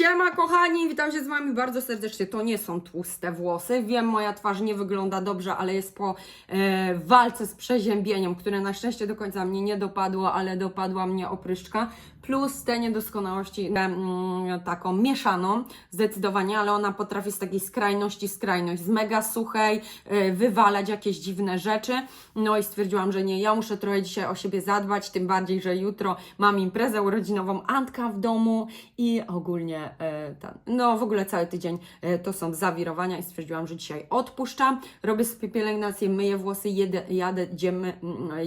Siema kochani, witam się z Wami bardzo serdecznie. To nie są tłuste włosy. Wiem, moja twarz nie wygląda dobrze, ale jest po e, walce z przeziębieniem, które na szczęście do końca mnie nie dopadło, ale dopadła mnie opryszczka. Plus te niedoskonałości, mm, taką mieszaną zdecydowanie, ale ona potrafi z takiej skrajności skrajność, z mega suchej e, wywalać jakieś dziwne rzeczy. No i stwierdziłam, że nie, ja muszę trochę dzisiaj o siebie zadbać, tym bardziej, że jutro mam imprezę urodzinową, Antka w domu i ogólnie ten, no w ogóle cały tydzień e, to są zawirowania i stwierdziłam, że dzisiaj odpuszczam, robię sobie pielęgnację, myję włosy, jedę, jadę, mm,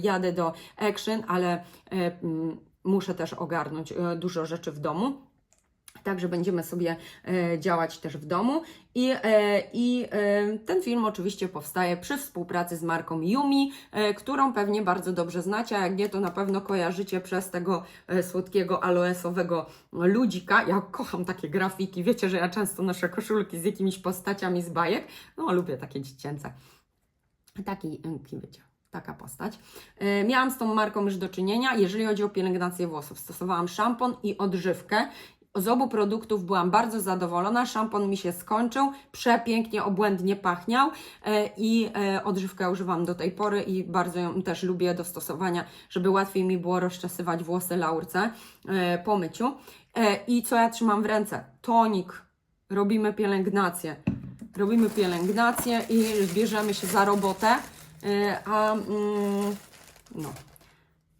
jadę do Action, ale mm, muszę też ogarnąć e, dużo rzeczy w domu. Także będziemy sobie e, działać też w domu. I, e, i ten film oczywiście powstaje przy współpracy z marką Yumi, którą pewnie bardzo dobrze znacie, a jak nie, to na pewno kojarzycie przez tego słodkiego aloesowego ludzika. Ja kocham takie grafiki, wiecie, że ja często noszę koszulki z jakimiś postaciami z bajek, no lubię takie dziecięce. Taki wiecie, taka postać. E, Miałam z tą marką już do czynienia, jeżeli chodzi o pielęgnację włosów. Stosowałam szampon i odżywkę. Z obu produktów byłam bardzo zadowolona. Szampon mi się skończył, przepięknie, obłędnie pachniał e, i e, odżywkę używam do tej pory i bardzo ją też lubię do stosowania, żeby łatwiej mi było rozczesywać włosy laurce po myciu. I co ja trzymam w ręce? Tonik. Robimy pielęgnację. Robimy pielęgnację i bierzemy się za robotę. E, A mm, no.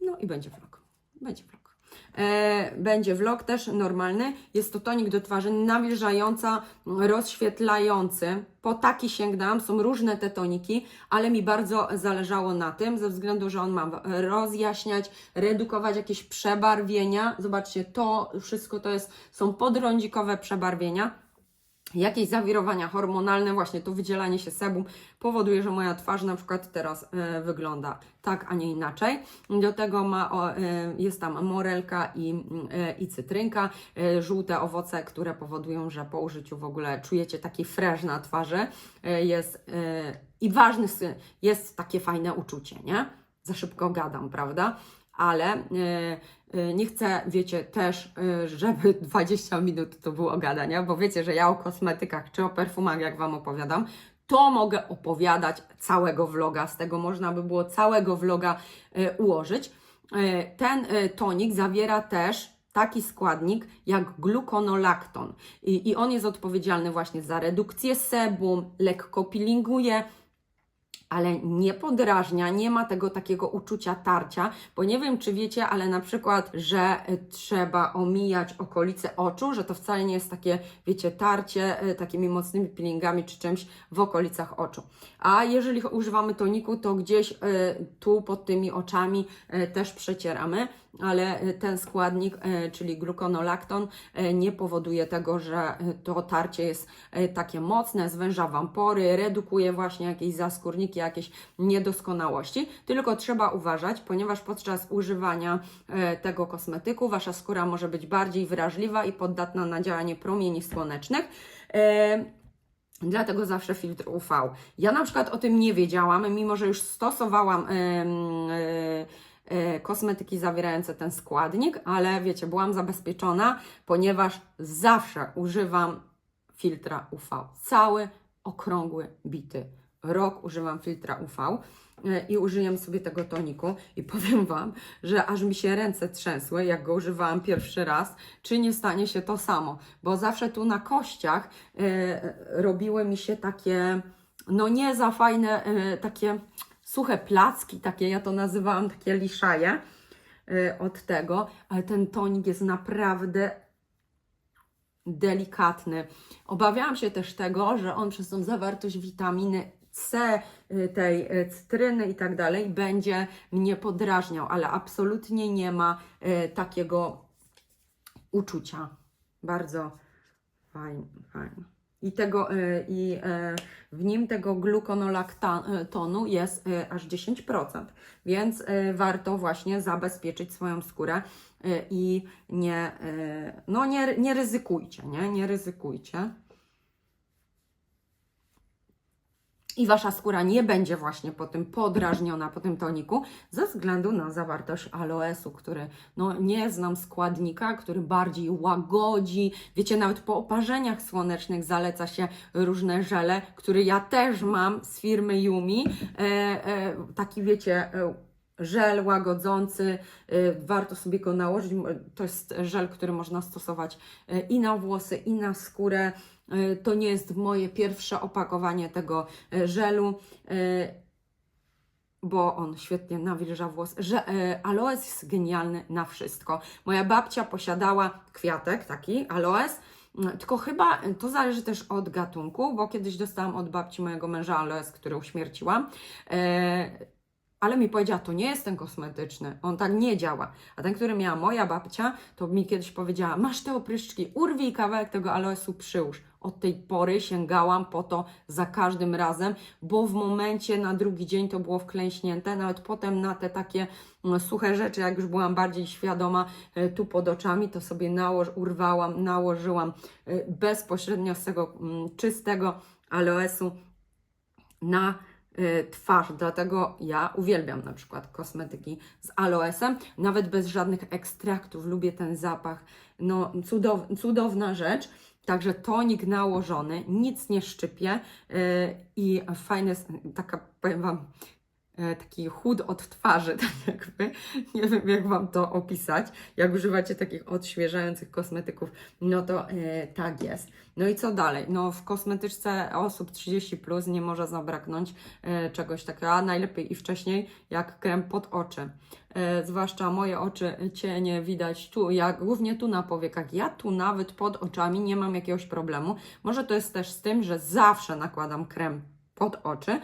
No i będzie vlog. Będzie vlog. E, będzie vlog też normalny. Jest to tonik do twarzy nawilżająca, rozświetlający. Po taki sięgnęłam. Są różne te toniki, ale mi bardzo zależało na tym, ze względu, że on ma rozjaśniać, redukować jakieś przebarwienia. Zobaczcie, to wszystko to jest, są podrądzikowe przebarwienia jakieś zawirowania hormonalne, właśnie to wydzielanie się sebum powoduje, że moja twarz na przykład teraz e, wygląda tak, a nie inaczej. Do tego ma, o, e, jest tam morelka i, e, i cytrynka, e, żółte owoce, które powodują, że po użyciu w ogóle czujecie taki fresh na twarzy. E, jest e, i ważny jest takie fajne uczucie, nie? Za szybko gadam, prawda? ale e, nie chcę, wiecie, też, e, żeby 20 minut to było gadania, bo wiecie, że ja o kosmetykach czy o perfumach, jak Wam opowiadam, to mogę opowiadać całego vloga, z tego można by było całego vloga e, ułożyć. Ten tonik zawiera też taki składnik jak gluconolakton I, i on jest odpowiedzialny właśnie za redukcję sebum, lekko peelinguje, ale nie podrażnia, nie ma tego takiego uczucia tarcia, bo nie wiem, czy wiecie, ale na przykład, że y, trzeba omijać okolice oczu, że to wcale nie jest takie, wiecie, tarcie y, takimi mocnymi peelingami czy czymś w okolicach oczu. A jeżeli używamy toniku, to gdzieś y, tu pod tymi oczami też przecieramy, ale y, ten składnik, y, czyli gluconolakton, y, nie powoduje tego, że to tarcie jest takie mocne, zwęża Wam pory, redukuje właśnie jakieś zaskórniki, jakieś niedoskonałości, tylko trzeba uważać, ponieważ podczas używania e, tego kosmetyku Wasza skóra może być bardziej wrażliwa i poddatna na działanie promieni słonecznych. E, Dlatego zawsze filtr UV. Ja na przykład o tym nie wiedziałam, mimo że już stosowałam e, e, kosmetyki zawierające ten składnik, ale wiecie, byłam zabezpieczona, ponieważ zawsze używam filtra UV. Cały okrągły, bity. Rok używam filtra UV e, i użyję sobie tego toniku. I powiem Wam, że aż mi się ręce trzęsły, jak go używałam pierwszy raz, czy nie stanie się to samo, bo zawsze tu na kościach e, robiły mi się takie, no nie za fajne, e, takie suche placki, takie ja to nazywałam takie liszaje e, od tego, ale ten tonik jest naprawdę delikatny. Obawiałam się też tego, że on przez tą zawartość witaminy C, y, tej y, cytryny i tak dalej, będzie mnie podrażniał, ale absolutnie nie ma y, takiego uczucia. Bardzo fajnie. fajnie. I, tego, y, I y, w nim tego gluconolaktonu jest y, aż 10%, więc warto właśnie zabezpieczyć swoją skórę i nie, no nie, nie ryzykujcie, nie? Nie ryzykujcie. I wasza skóra nie będzie właśnie po tym podrażniona po tym toniku ze względu na zawartość aloesu, który no nie znam składnika, który bardziej łagodzi. Wiecie, nawet po oparzeniach słonecznych zaleca się różne żele, które ja też mam z firmy Yumi. E, e, taki wiecie, e, żel łagodzący, e, warto sobie go nałożyć. To jest żel, który można stosować e, i na włosy, i na skórę. E, To nie jest moje pierwsze opakowanie tego żelu, bo on świetnie nawilża włos. Że, aloes jest genialny na wszystko. Moja babcia posiadała kwiatek taki, aloes, tylko chyba to zależy też od gatunku, bo kiedyś dostałam od babci mojego męża aloes, który uśmierciłam. Ale mi powiedziała, to nie jest ten kosmetyczny, on tak nie działa. A ten, który miała moja babcia, to mi kiedyś powiedziała, masz te opryszczki, urwij kawałek tego aloesu, przyłóż. Od tej pory sięgałam po to za każdym razem, bo w momencie na drugi dzień to było wklęśnięte, nawet potem na te takie mm, suche rzeczy, jak już byłam bardziej świadoma e, tu pod oczami, to sobie nałoż, urwałam, nałożyłam e, bezpośrednio z tego mm, czystego aloesu na twarz, dlatego ja uwielbiam na przykład kosmetyki z aloesem, nawet bez żadnych ekstraktów, lubię ten zapach, no cudow, cudowna rzecz, także tonik nałożony, nic nie szczypie. Y, i fajny, jest taka powiem Wam, taki chód od twarzy, tak jakby, nie wiem jak Wam to opisać, jak używacie takich odświeżających kosmetyków, no to e, tak jest. No i co dalej? No w kosmetyczce osób 30+, plus nie może zabraknąć e, czegoś takiego, a najlepiej i wcześniej, jak krem pod oczy. E, zwłaszcza moje oczy cienie widać tu, jak głównie tu na powiekach. Ja tu nawet pod oczami nie mam jakiegoś problemu. Może to jest też z tym, że zawsze nakładam krem pod oczy. E,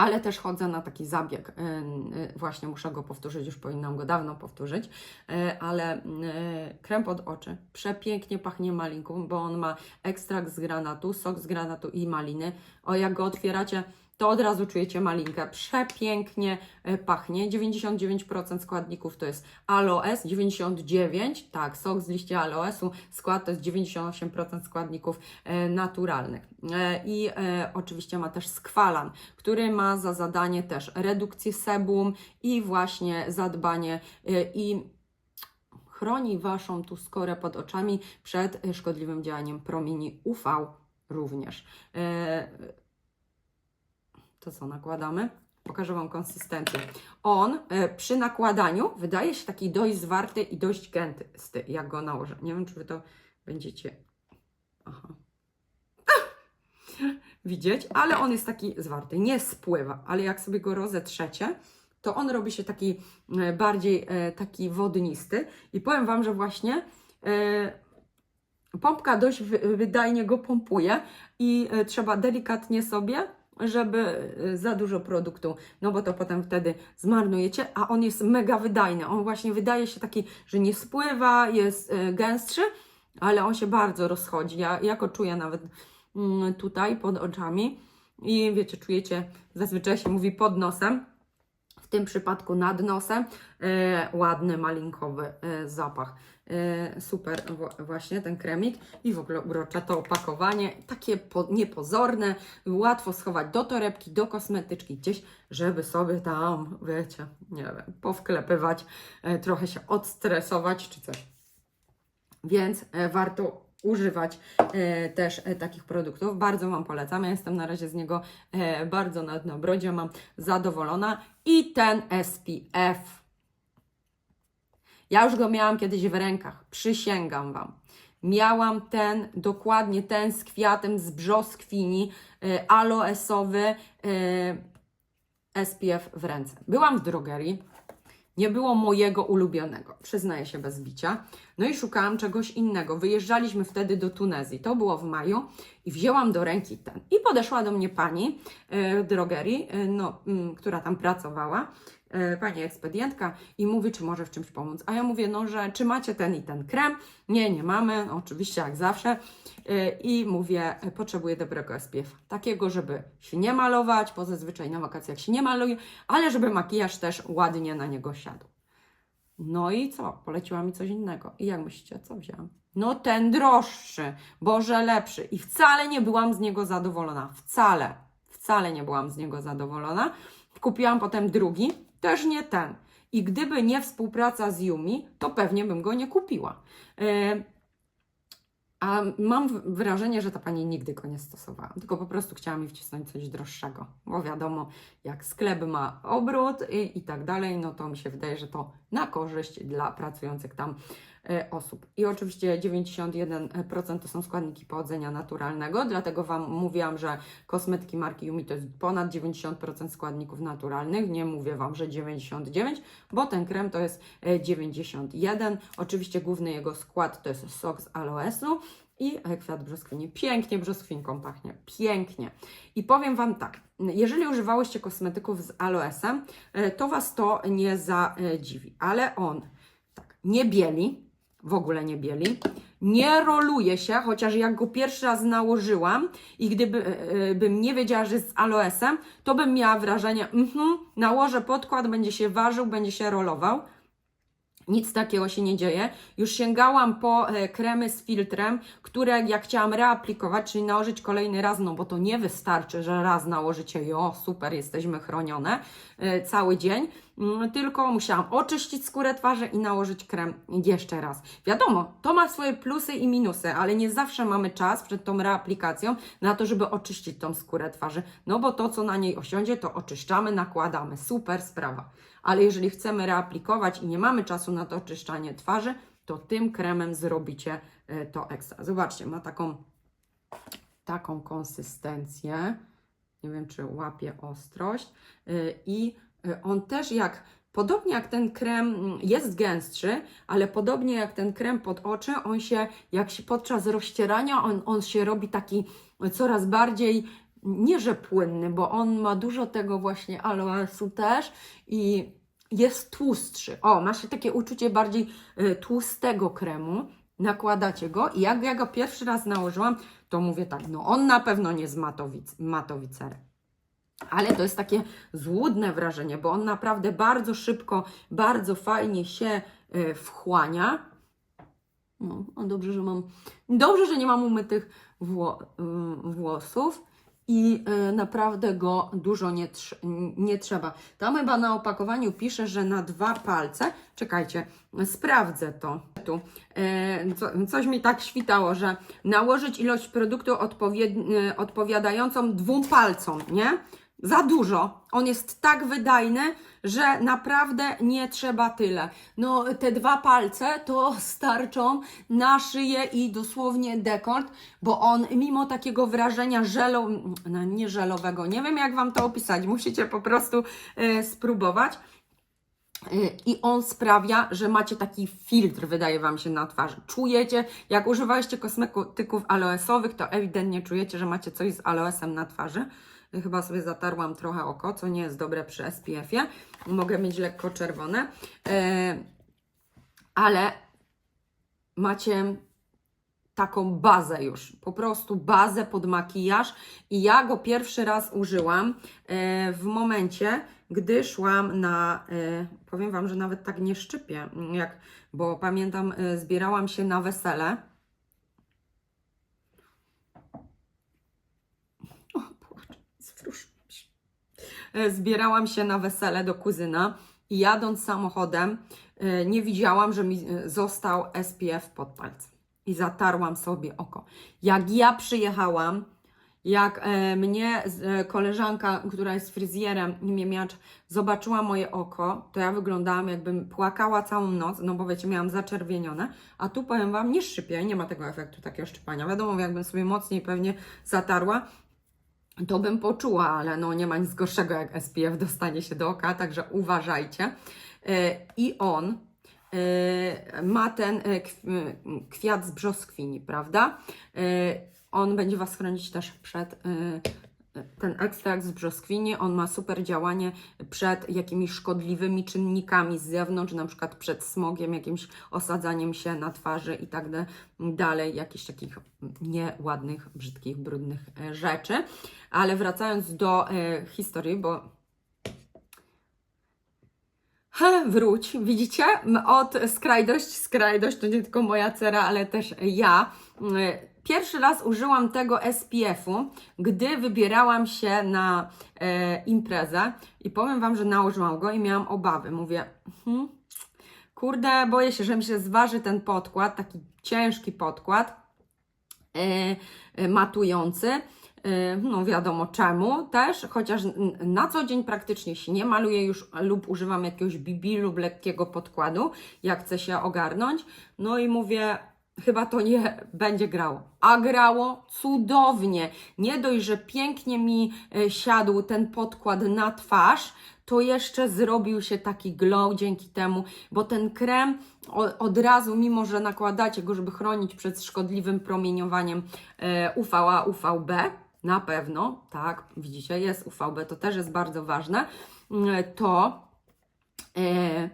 ale też chodzę na taki zabieg. y, y, Właśnie muszę go powtórzyć, już powinnam go dawno powtórzyć, y, ale krem pod oczy przepięknie pachnie malinką, bo on ma ekstrakt z granatu, sok z granatu i maliny. O, jak go otwieracie, to od razu czujecie malinkę. Przepięknie y, pachnie. 99% składników to jest aloes, 99%, tak, sok z liścia aloesu, skład to jest 98% składników e, naturalnych. E, I e, oczywiście ma też skwalan, który ma za zadanie też redukcję sebum i właśnie zadbanie e, i chroni Waszą tu skorę pod oczami przed e, szkodliwym działaniem promieni UV również. To co nakładamy? Pokażę Wam konsystencję. On e, przy nakładaniu wydaje się taki dość zwarty i dość gęsty, jak go nałożę. Nie wiem, czy Wy to będziecie... Aha. Widzieć, ale on jest taki zwarty, nie spływa, ale jak sobie go rozetrzecie, to on robi się taki e, bardziej e, taki wodnisty i powiem Wam, że właśnie pompka dość wy- wydajnie go pompuje i trzeba delikatnie sobie, żeby e, za dużo produktu, no bo to potem wtedy zmarnujecie, a on jest mega wydajny. On właśnie wydaje się taki, że nie spływa, jest e, gęstszy, ale on się bardzo rozchodzi. Ja, ja go czuję nawet mm, tutaj pod oczami i wiecie, czujecie, zazwyczaj się mówi pod nosem, w tym przypadku nad nosem, e, ładny, malinkowy e, zapach. E, super właśnie ten kremik i w ogóle urocze to opakowanie, takie po, niepozorne, łatwo schować do torebki, do kosmetyczki, gdzieś, żeby sobie tam, wiecie, nie wiem, powklepywać, trochę się odstresować czy coś. Więc warto używać e, też e, takich produktów. Bardzo Wam polecam. Ja jestem na razie z niego e, bardzo na, na brodzie, mam zadowolona. I ten SPF. Ja już go miałam kiedyś w rękach, przysięgam Wam. Miałam ten, dokładnie ten z kwiatem z brzoskwini, e, aloesowy e, SPF w ręce. Byłam w drogerii, nie było mojego ulubionego, przyznaję się bez bicia. No i szukałam czegoś innego. Wyjeżdżaliśmy wtedy do Tunezji, to było w maju, i wzięłam do ręki ten. I podeszła do mnie pani w drogerii, e, no, mm, która tam pracowała, pani ekspedientka, i mówi, czy może w czymś pomóc. A ja mówię, no, że czy macie ten i ten krem? Nie, nie mamy, oczywiście jak zawsze. E, I mówię, e, potrzebuję dobrego SPF. Takiego, żeby się nie malować, bo zazwyczaj na wakacjach się nie maluje, ale żeby makijaż też ładnie na niego siadł. No i co? Poleciła mi coś innego. I jak myślicie, co wzięłam? No ten droższy, Boże lepszy. I wcale nie byłam z niego zadowolona. Wcale, wcale nie byłam z niego zadowolona. Kupiłam potem drugi, też nie ten. I gdyby nie współpraca z Yumi, to pewnie bym go nie kupiła. E, a mam wrażenie, że ta pani nigdy go nie stosowała, tylko po prostu chciała mi wcisnąć coś droższego, bo wiadomo, jak sklep ma obrót i, i tak dalej, no to mi się wydaje, że to na korzyść dla pracujących tam osób. I oczywiście 91% to są składniki pochodzenia naturalnego, dlatego Wam mówiłam, że kosmetyki marki Yumi to jest ponad 90% składników naturalnych, nie mówię Wam, że 99, bo ten krem to jest e, 91. Oczywiście główny jego skład to jest sok z aloesu i e, kwiat brzoskwini. Pięknie brzoskwinką pachnie, pięknie. I powiem Wam tak, jeżeli używałyście kosmetyków z aloesem, e, to Was to nie zadziwi, ale on tak, nie bieli, w ogóle nie bieli, nie roluje się, chociaż jak go pierwszy raz nałożyłam i gdyby e, e, nie wiedziała, że jest z aloesem, to bym miała wrażenie, mhm, nałożę podkład, będzie się ważył, będzie się rolował. Nic takiego się nie dzieje. Już sięgałam po e, kremy z filtrem, które jak chciałam reaplikować, czyli nałożyć kolejny raz, no bo to nie wystarczy, że raz nałożycie i o super, jesteśmy chronione e, cały dzień, Mm, tylko musiałam oczyścić skórę twarzy i nałożyć krem jeszcze raz. Wiadomo, to ma swoje plusy i minusy, ale nie zawsze mamy czas przed tą reaplikacją na to, żeby oczyścić tą skórę twarzy, no bo to, co na niej osiądzie, to oczyszczamy, nakładamy. Super sprawa. Ale jeżeli chcemy reaplikować i nie mamy czasu na to oczyszczanie twarzy, to tym kremem zrobicie e, to ekstra. Zobaczcie, ma taką, taką konsystencję. Nie wiem, czy łapie ostrość. Y, I y, on też jak, podobnie jak ten krem jest gęstszy, ale podobnie jak ten krem pod oczy, on się, jak się podczas rozcierania, on, on się robi taki coraz bardziej, nie że płynny, bo on ma dużo tego właśnie aloesu też i jest tłustszy. O, masz takie uczucie bardziej y, tłustego kremu. Nakładacie go i jak ja go pierwszy raz nałożyłam, to mówię tak, no on na pewno nie z matowic. Ale to jest takie złudne wrażenie, bo on naprawdę bardzo szybko, bardzo fajnie się y, wchłania. No, dobrze, że mam. Dobrze, że nie mam umytych wło, ym, włosów i y, naprawdę go dużo nie, trz- nie trzeba. Tam chyba na opakowaniu pisze, że na dwa palce. Czekajcie, sprawdzę to. Tu e, co, coś mi tak świtało, że nałożyć ilość produktu e, odpowiadającą dwóm palcom, nie? Za dużo. On jest tak wydajny, że naprawdę nie trzeba tyle. No, te dwa palce to starczą na szyję i dosłownie dekolt, bo on mimo takiego wrażenia żelo, no nie żelowego, nie wiem jak Wam to opisać, musicie po prostu e, spróbować. Y, I on sprawia, że macie taki filtr, wydaje Wam się, na twarzy. Czujecie, jak używaliście kosmetyków aloesowych, to ewidentnie czujecie, że macie coś z aloesem na twarzy. Chyba sobie zatarłam trochę oko, co nie jest dobre przy SPF-ie. Mogę mieć lekko czerwone. Y, Ale macie taką bazę już, po prostu bazę pod makijaż i ja go pierwszy raz użyłam e, w momencie, gdy szłam na, e, powiem Wam, że nawet tak nie szczypię, jak, bo pamiętam, e, zbierałam się na wesele. O, płacz, zwróciłam się. E, Zbierałam się na wesele do kuzyna i jadąc samochodem e, nie widziałam, że mi e, został SPF pod palcem i zatarłam sobie oko. Jak ja przyjechałam, jak e, mnie e, koleżanka, która jest fryzjerem, miemiacz, zobaczyła moje oko, to ja wyglądałam jakbym płakała całą noc, no bo wiecie, miałam zaczerwienione, a tu powiem Wam, nie szczypię, nie ma tego efektu takiego szczypania. Wiadomo, jakbym sobie mocniej pewnie zatarła, to bym poczuła, ale no nie ma nic gorszego jak SPF dostanie się do oka, także uważajcie. E, I on e, ma ten e, kw- kwiat z brzoskwini, prawda? On będzie Was chronić też przed ten ekstrakt z brzoskwini, on ma super działanie przed jakimiś szkodliwymi czynnikami z zewnątrz, na przykład przed smogiem, jakimś osadzaniem się na twarzy i tak da- dalej, jakichś takich nieładnych, brzydkich, brudnych e, rzeczy. Ale wracając do e, historii, bo He, wróć, widzicie? Od skrajdość, skrajdość to nie tylko moja cera, ale też ja. Pierwszy raz użyłam tego SPF-u, gdy wybierałam się na e, imprezę i powiem Wam, że nałożyłam go i miałam obawy. Mówię, hmm, kurde, boję się, że mi się zważy ten podkład, taki ciężki podkład e, e, matujący. E, No wiadomo czemu też, chociaż na co dzień praktycznie się nie maluję już lub używam jakiegoś BB lub lekkiego podkładu, jak chcę się ogarnąć. No i mówię, chyba to nie będzie grało. A grało cudownie. Nie dość, że pięknie mi e, siadł ten podkład na twarz, to jeszcze zrobił się taki glow dzięki temu, bo ten krem od razu, mimo że nakładacie go, żeby chronić przed szkodliwym promieniowaniem e, UVA, UVB, na pewno, tak, widzicie, jest UVB, to też jest bardzo ważne, mm, to e,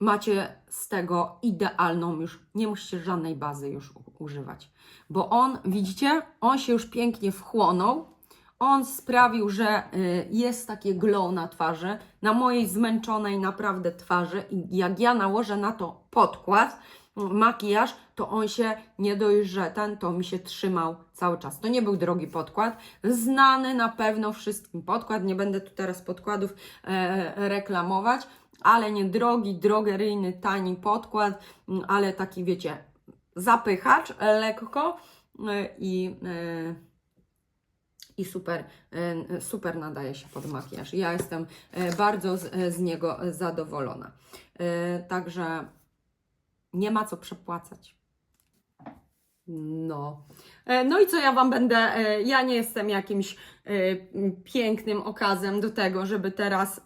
macie z tego idealną już, nie musicie żadnej bazy już używać, bo on, widzicie, on się już pięknie wchłonął, on sprawił, że y, jest takie glow na twarzy, na mojej zmęczonej naprawdę twarzy. I jak ja nałożę na to podkład, makijaż, to on się nie dość, ten, to mi się trzymał cały czas. To nie był drogi podkład, znany na pewno wszystkim podkład, nie będę tu teraz podkładów e, reklamować, ale nie drogi, drogeryjny, tani podkład, mm, ale taki wiecie, zapychacz lekko e, i... E, i super, e, super nadaje się pod makijaż. Ja jestem bardzo z, z niego zadowolona. Także nie ma co przepłacać. No. E, No i co ja Wam będę, e, ja nie jestem jakimś e, pięknym okazem do tego, żeby teraz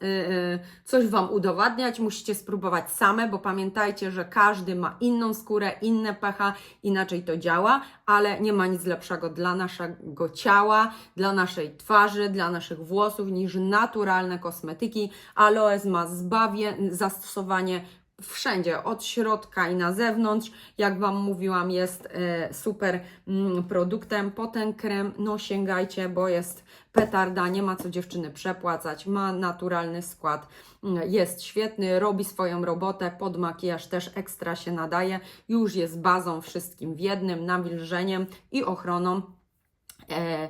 coś Wam udowadniać. Musicie spróbować same, bo pamiętajcie, że każdy ma inną skórę, inne pH, inaczej to działa, ale nie ma nic lepszego dla naszego ciała, dla naszej twarzy, dla naszych włosów niż naturalne kosmetyki. Aloes ma zbawie, zastosowanie wszędzie, od środka i na zewnątrz. Jak Wam mówiłam, jest e, super mm, produktem. Po ten krem, no sięgajcie, bo jest petarda, nie ma co dziewczyny przepłacać, ma naturalny skład, mm, jest świetny, robi swoją robotę, pod makijaż też ekstra się nadaje, już jest bazą wszystkim w jednym, nawilżeniem i ochroną. E,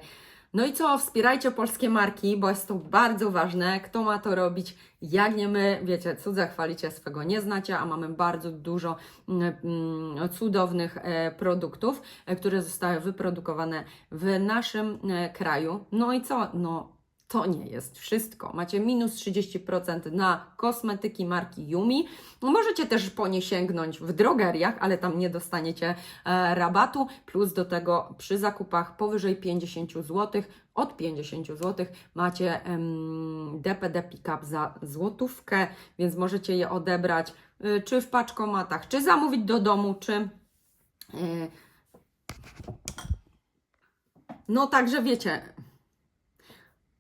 no i co, wspierajcie polskie marki, bo jest to bardzo ważne. Kto ma to robić, jak nie my? Wiecie, cudze chwalicie, swego nie znacie, a mamy bardzo dużo mm, mm, cudownych e, produktów, e, które zostały wyprodukowane w naszym e, kraju. No i co? No, to nie jest wszystko. Macie minus 30% na kosmetyki marki Yumi. Możecie też po nie sięgnąć w drogeriach, ale tam nie dostaniecie e, rabatu. Plus do tego przy zakupach powyżej 50 zł, od 50 zł macie em, DPD Pickup za złotówkę, więc możecie je odebrać y, czy w paczkomatach, czy zamówić do domu, czy y, no także wiecie.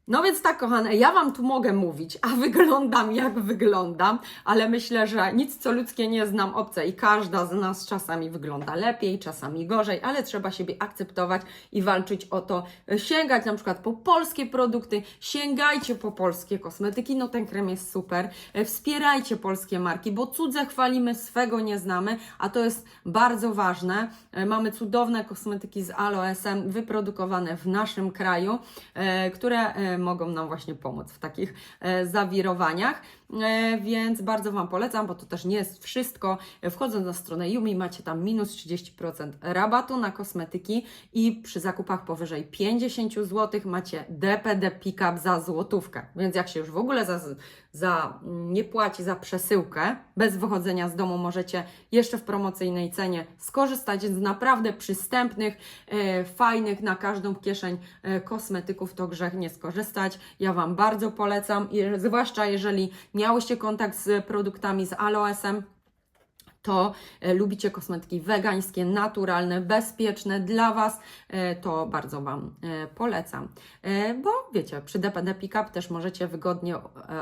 No więc tak, kochane, ja Wam tu mogę mówić, a wyglądam jak wyglądam, ale myślę, że nic co ludzkie nie znam obce i każda z nas czasami wygląda lepiej, czasami gorzej, ale trzeba siebie akceptować i walczyć o to, sięgać na przykład po polskie produkty, sięgajcie po polskie kosmetyki, no ten krem jest super, E, wspierajcie polskie marki, bo cudze chwalimy, swego nie znamy, a to jest bardzo ważne. E, Mamy cudowne kosmetyki z aloesem wyprodukowane w naszym kraju, e, które e, mogą nam właśnie pomóc w takich e, zawirowaniach. E, Więc bardzo Wam polecam, bo to też nie jest wszystko. Wchodząc na stronę Yumi macie tam minus 30% rabatu na kosmetyki i przy zakupach powyżej 50 zł macie DPD Pickup za złotówkę. Więc jak się już w ogóle za, za nie płaci za przesyłkę, bez wychodzenia z domu możecie jeszcze w promocyjnej cenie skorzystać z naprawdę przystępnych, e, fajnych na każdą kieszeń e, kosmetyków, to grzech nie skorzystać. Ja Wam bardzo polecam, zwłaszcza jeżeli miałyście kontakt z produktami z aloesem, to e, lubicie kosmetyki wegańskie, naturalne, bezpieczne dla Was, e, to bardzo Wam e, polecam. Bo wiecie, przy DPD Pickup też możecie wygodnie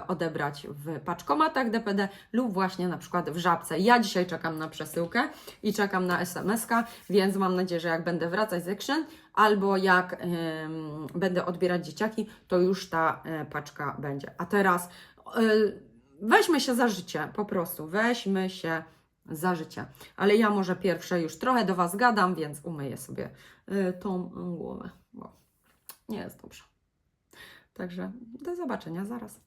odebrać w paczkomatach DPD lub właśnie na przykład w żabce. Ja dzisiaj czekam na przesyłkę i czekam na SMS-ka, więc mam nadzieję, że jak będę wracać z Action albo jak będę odbierać dzieciaki, to już ta paczka będzie. A teraz weźmy się za życie, po prostu, weźmy się za życie. Ale ja może pierwsze już trochę do Was gadam, więc umyję sobie y, tą y, głowę, bo nie jest dobrze. Także do zobaczenia zaraz.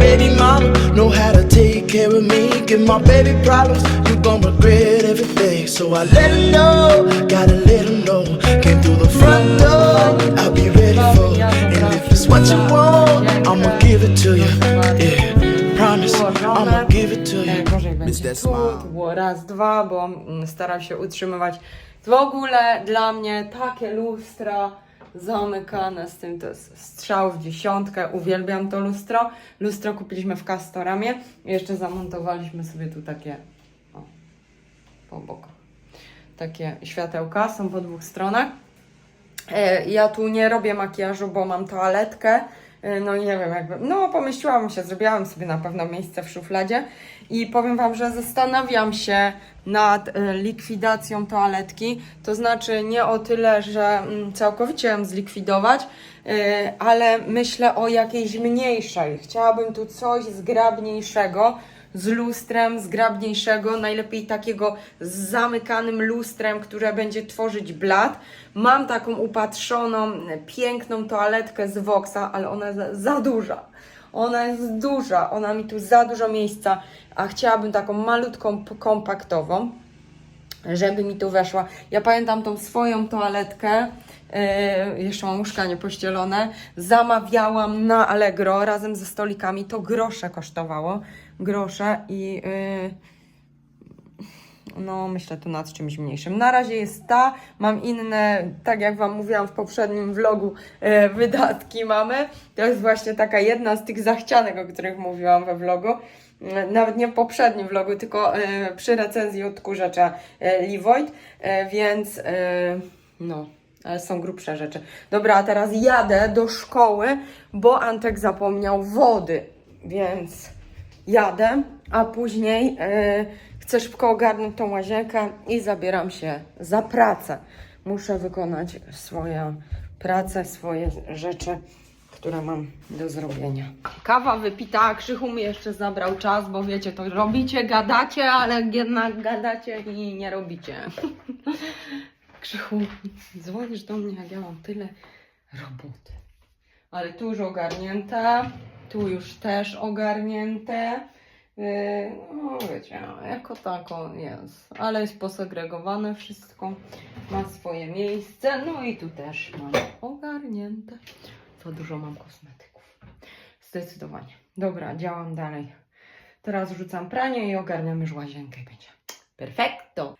Baby mama, know how to take care of me. Give my baby problems, you gon' regret everything. So I let her know, gotta let her know. Came through the front door, I'll be ready for. And if it's what you want, I'ma give it to you. Yeah, promise, I'ma give it to you. Tu, było raz, dwa, bo mm, staram się utrzymywać w ogóle dla mnie takie lustra zamykane z tym, to jest strzał w dziesiątkę, uwielbiam to lustro. Lustro kupiliśmy w Castoramie i jeszcze zamontowaliśmy sobie tu takie, o, po bokach, takie światełka, są po dwóch stronach. E, Ja tu nie robię makijażu, bo mam toaletkę. E, No i nie wiem, jakby. No, pomyślałam się, zrobiłam sobie na pewno miejsce w szufladzie i powiem Wam, że zastanawiam się nad e, likwidacją toaletki. To znaczy nie o tyle, że mm, całkowicie ją zlikwidować, e, ale myślę o jakiejś mniejszej. Chciałabym tu coś zgrabniejszego z lustrem zgrabniejszego, najlepiej takiego z zamykanym lustrem, które będzie tworzyć blat. Mam taką upatrzoną, piękną toaletkę z Voxa, ale ona za, za duża. Ona jest duża, ona mi tu za dużo miejsca, a chciałabym taką malutką, kompaktową żeby mi tu weszła. Ja pamiętam tą swoją toaletkę, yy, jeszcze mam łóżka niepościelone, zamawiałam na Allegro razem ze stolikami, to grosze kosztowało, grosze i yy, no myślę tu nad czymś mniejszym. Na razie jest ta, mam inne, tak jak Wam mówiłam w poprzednim vlogu, e, wydatki mamy. To jest właśnie taka jedna z tych zachcianek, o których mówiłam we vlogu. E, Nawet nie w poprzednim vlogu, tylko e, przy recenzji odkurzacza e, Livoid, e, więc e, no, ale są grubsze rzeczy. Dobra, a teraz jadę do szkoły, bo Antek zapomniał wody, więc jadę, a później e, chcę szybko ogarnąć tą łazienkę i zabieram się za pracę. Muszę wykonać swoją pracę, swoje rzeczy, które mam do zrobienia. Kawa wypita, Krzychu mi jeszcze zabrał czas, bo wiecie, to robicie, gadacie, ale jednak gadacie i nie robicie. Krzychu, dzwonisz do mnie, jak ja mam tyle roboty. Ale tu już ogarnięte, tu już też ogarnięte. Yy, No wiecie, jako tako jest, ale jest posegregowane wszystko, ma swoje miejsce, no i tu też mam ogarnięte. Za dużo mam kosmetyków. Zdecydowanie. Dobra, działam dalej. Teraz rzucam pranie i ogarniam już łazienkę i będzie perfekto.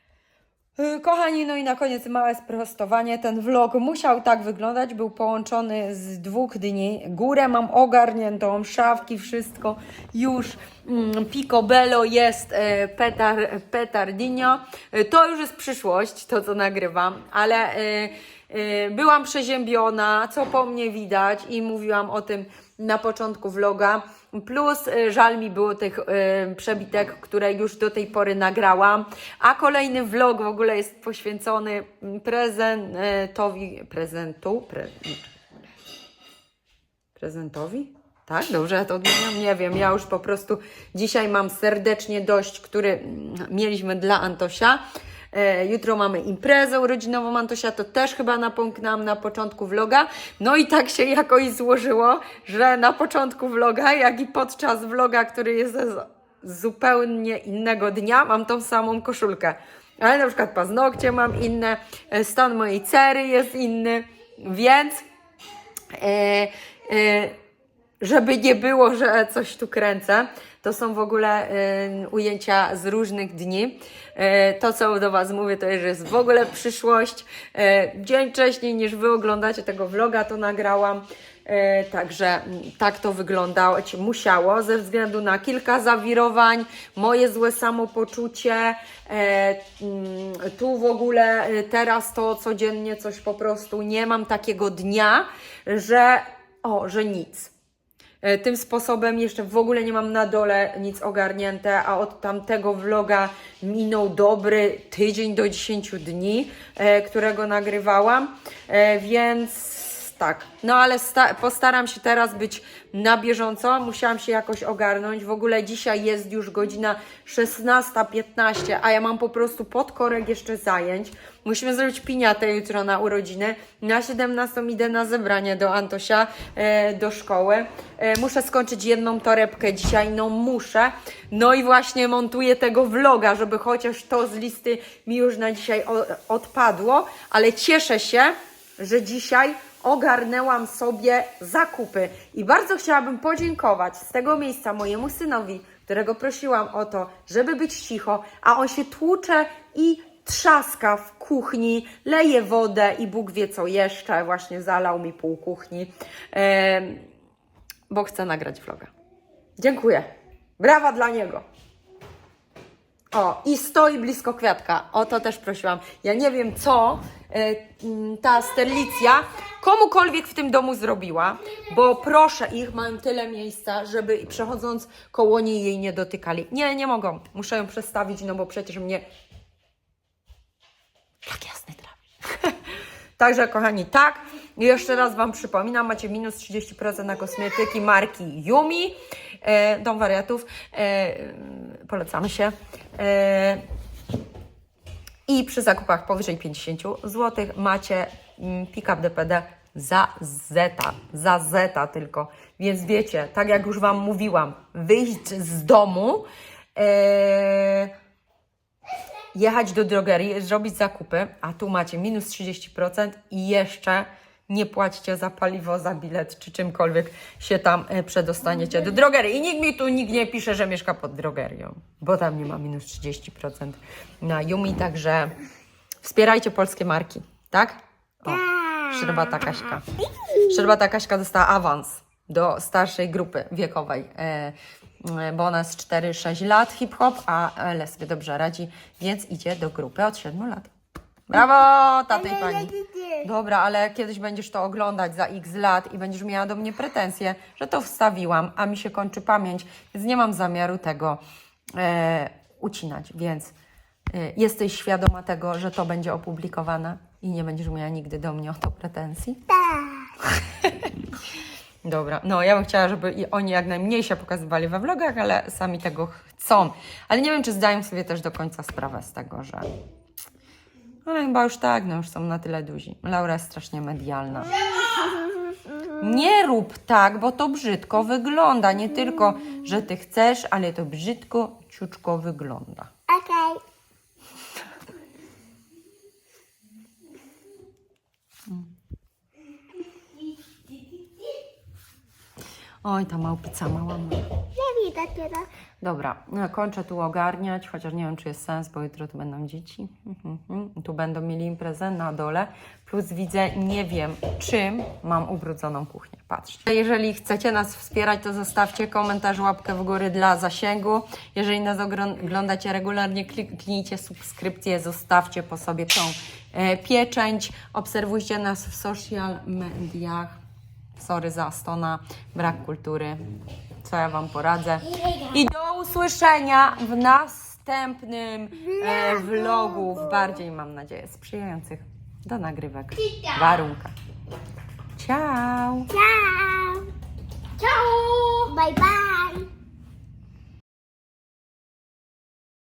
Y, Kochani, no i na koniec małe sprostowanie. Ten vlog musiał tak wyglądać, był połączony z dwóch dni. Górę mam ogarniętą, szafki, wszystko już. Mm, Picobello jest e, petar, petardinio. E, To już jest przyszłość, to co nagrywam, ale e, byłam przeziębiona, co po mnie widać i mówiłam o tym na początku vloga. Plus y, żal mi było tych y, przebitek, które już do tej pory nagrałam. A kolejny vlog w ogóle jest poświęcony prezentowi. Prezentu? Pre, prezentowi? Tak, dobrze ja to odmieniam? Nie wiem, ja już po prostu dzisiaj mam serdecznie dość, który mm, mieliśmy dla Antosia. E, jutro mamy imprezę urodzinową Antosia, to też chyba napomknęłam na początku vloga. No i tak się jakoś złożyło, że na początku vloga, jak i podczas vloga, który jest z zupełnie innego dnia, mam tą samą koszulkę. Ale na przykład paznokcie mam inne, e, stan mojej cery jest inny, więc e, żeby nie było, że coś tu kręcę, to są w ogóle y, ujęcia z różnych dni. Y, to, co do Was mówię, to jest w ogóle przyszłość. Y, dzień wcześniej niż Wy oglądacie tego vloga, to nagrałam. E, Także mm, tak to wyglądać musiało ze względu na kilka zawirowań, moje złe samopoczucie. e, mm, Tu w ogóle e, teraz to codziennie coś po prostu nie mam takiego dnia, że o, że nic. E, Tym sposobem jeszcze w ogóle nie mam na dole nic ogarnięte, a od tamtego vloga minął dobry tydzień do 10 dni, e, którego nagrywałam, e, więc tak. No ale sta- postaram się teraz być na bieżąco. Musiałam się jakoś ogarnąć. W ogóle dzisiaj jest już godzina 16.15, a ja mam po prostu podkorek jeszcze zajęć. Musimy zrobić piniatę jutro na urodziny. Na 17 idę na zebranie do Antosia, e, do szkoły. E, muszę skończyć jedną torebkę dzisiaj, no muszę. No i właśnie montuję tego vloga, żeby chociaż to z listy mi już na dzisiaj odpadło, ale cieszę się, że dzisiaj ogarnęłam sobie zakupy i bardzo chciałabym podziękować z tego miejsca mojemu synowi, którego prosiłam o to, żeby być cicho, a on się tłucze i trzaska w kuchni, leje wodę i Bóg wie co jeszcze, właśnie zalał mi pół kuchni, bo chce nagrać vloga. Dziękuję. Brawa dla niego. O, i stoi blisko kwiatka. O to też prosiłam. Ja nie wiem, co e, ta sterlicja komukolwiek w tym domu zrobiła, bo proszę ich, mają tyle miejsca, żeby przechodząc koło niej jej nie dotykali. Nie, nie mogą. Muszę ją przestawić, no bo przecież mnie Także, kochani, tak. Jeszcze raz Wam przypominam, macie minus 30% na kosmetyki marki Yumi, e, Dom Wariatów. E, polecamy się. E, I przy zakupach powyżej 50 zł macie mm, pick-up DPD za zeta, za zeta tylko. Więc wiecie, tak jak już Wam mówiłam, wyjść z domu, e, jechać do drogerii, zrobić zakupy, a tu macie minus 30% i jeszcze nie płacicie za paliwo, za bilet czy czymkolwiek się tam e, przedostaniecie do drogerii. I nikt mi tu nikt nie pisze, że mieszka pod drogerią, bo tam nie ma minus 30% na Yumi, także wspierajcie polskie marki, tak? O, Szczerbata Kaśka. Szczerbata Kaśka dostała awans do starszej grupy wiekowej, e, bo ona jest 4-6 lat hip-hop, a Ale sobie dobrze radzi, więc idzie do grupy od 7 lat. Brawo, tato i pani. Dobra, ale kiedyś będziesz to oglądać za x lat i będziesz miała do mnie pretensje, że to wstawiłam, a mi się kończy pamięć, więc nie mam zamiaru tego e, ucinać, więc e, jesteś świadoma tego, że to będzie opublikowane i nie będziesz miała nigdy do mnie o to pretensji? Dobra, no ja bym chciała, żeby i oni jak najmniej się pokazywali we vlogach, ale sami tego chcą. Ale nie wiem, czy zdają sobie też do końca sprawę z tego, że. Ale chyba już tak, no już są na tyle duzi. Laura jest strasznie medialna. Nie rób tak, bo to brzydko wygląda. Nie tylko, że ty chcesz, ale to brzydko, ciuczko wygląda. Okej. Oj, ta małpica mała. Nie widać dopiero. Dobra, no, kończę tu ogarniać, chociaż nie wiem, czy jest sens, bo jutro tu będą dzieci. Mhm, mhm. Tu będą mieli imprezę na dole. Plus widzę, nie wiem, czym mam ubrudzoną kuchnię. Patrzcie. Jeżeli chcecie nas wspierać, to zostawcie komentarz, łapkę w górę dla zasięgu. Jeżeli nas oglądacie regularnie, kliknijcie subskrypcję, zostawcie po sobie tą e, pieczęć. Obserwujcie nas w social mediach. Sorry za stona, brak kultury. Co ja Wam poradzę. I do usłyszenia w następnym e, vlogu, w bardziej mam nadzieję sprzyjających do nagrywek warunkach. Ciao! Ciao. Ciao. Bye bye.